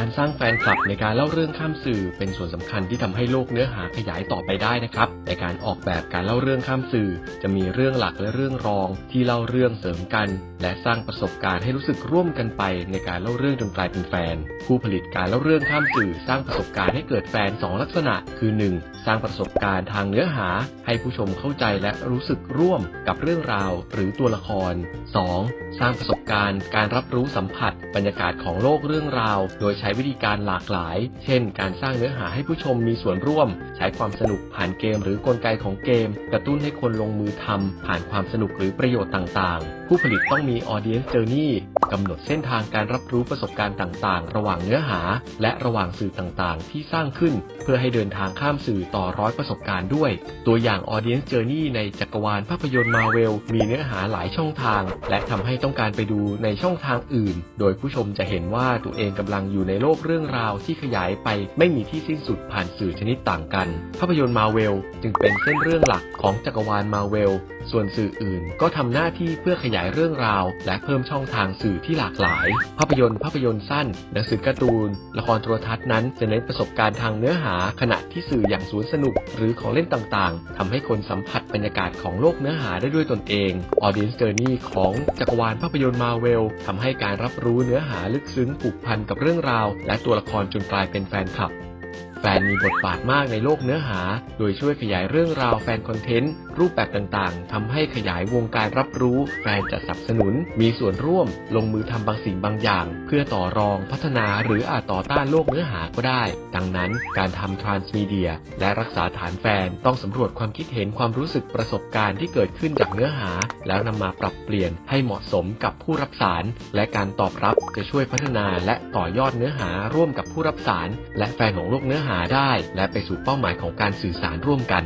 การสร้างแฟนคลับในการเล่าเรื่องข้ามสื่อ เป็นส่วนสำคัญที่ทำให้โลกเนื้อหาขยายต่อไปได้นะครับในการออกแบบการเล่าเรื่องข้ามสื่อ จะมีเรื่องหลักและเรื่องรอง ที่เล่าเรื่องเสริมกัน และสร้างประสบการณ์ให้รู้สึกร่วมกันไป ในการเล่าเรื่องจนกลายเป็นแฟน ผู้ผลิตการเล่าเรื่องข้ามสื่อ สร้างประสบการณ์ให้เกิดแฟนสองลักษณะ คือ 1. สร้างประสบการณ์ทางเนื้อหา ให้ผู้ชมเข้าใจและรู้สึกร่วมกับเรื่องราว หรือตัวละคร 2. สร้างประสบการณ์ การรับรู้สัมผัส บรรยากาศของโลกเรื่องราว โดยใช้วิธีการหลากหลาย เช่น การสร้างเนื้อหาให้ผู้ชมมีส่วนร่วม ใช้ความสนุกผ่านเกมหรือกลไกของเกม กระตุ้นให้คนลงมือทำผ่านความสนุกหรือประโยชน์ต่างๆ ผู้ผลิตต้องมี audience journey กำหนดเส้นทางการรับรู้ประสบการณ์ต่างๆ ระหว่างเนื้อหา และระหว่างสื่อต่างๆ ที่สร้างขึ้น เพื่อให้เดินทางข้ามสื่อต่อร้อยประสบการณ์ด้วย ตัวอย่าง audience journey ในจักรวาลภาพยนตร์มาเวลมีเนื้อหาหลายช่องทาง และทำให้ต้องการไปดูในช่องทางอื่น โดยผู้ชมจะเห็นว่าตัวเองกำลังอยู่ในโลกเรื่องราวที่ขยายไปไม่มีที่สิ้นสุดผ่านสื่อชนิดต่างกัน ภาพยนตร์มาเวลจึงเป็นเส้นเรื่องหลักของจักรวาลมาเวลส่วนสื่ออื่นก็ทำหน้าที่เพื่อขยายเรื่องราว และเพิ่มช่องทางสื่อที่หลากหลาย ภาพยนตร์ ภาพยนตร์สั้น หนังสือการ์ตูน ละครโทรทัศน์นั้นจะเน้นประสบการณ์ทางเนื้อหา ขณะที่สื่ออย่างสวนสนุก หรือของเล่นต่างๆทำให้คนสัมผัสบรรยากาศของโลกเนื้อหาได้ด้วยตนเอง Audience Journey ของจักรวาลภาพยนตร์มาเวลทำให้การรับรู้เนื้อหาลึกซึ้งผูกพันกับเรื่องราว และตัวละครจนกลายเป็นแฟนคลับ แฟนมีบทบาทมากในโลกเนื้อหา โดยช่วยขยายเรื่องราวแฟนคอนเทนต์ รูปแบบต่างๆทำให้ขยายวงการรับรู้ แฟนจะสนับสนุน มีส่วนร่วม ลงมือทำบางสิ่งบางอย่าง เพื่อต่อรองพัฒนาหรืออาจต่อต้านโลกเนื้อหาก็ได้ ดังนั้นการทำทรานส์มีเดียและรักษาฐานแฟนต้องสำรวจความคิดเห็นความรู้สึกประสบการณ์ที่เกิดขึ้นจากเนื้อหา แล้วนำมาปรับเปลี่ยนให้เหมาะสมกับผู้รับสาร และการตอบรับจะช่วยพัฒนาและต่อยอดเนื้อหาร่วมกับผู้รับสาร และแฟนของโลกเนื้อหาหาได้ และไปสู่เป้าหมายของการสื่อสารร่วมกัน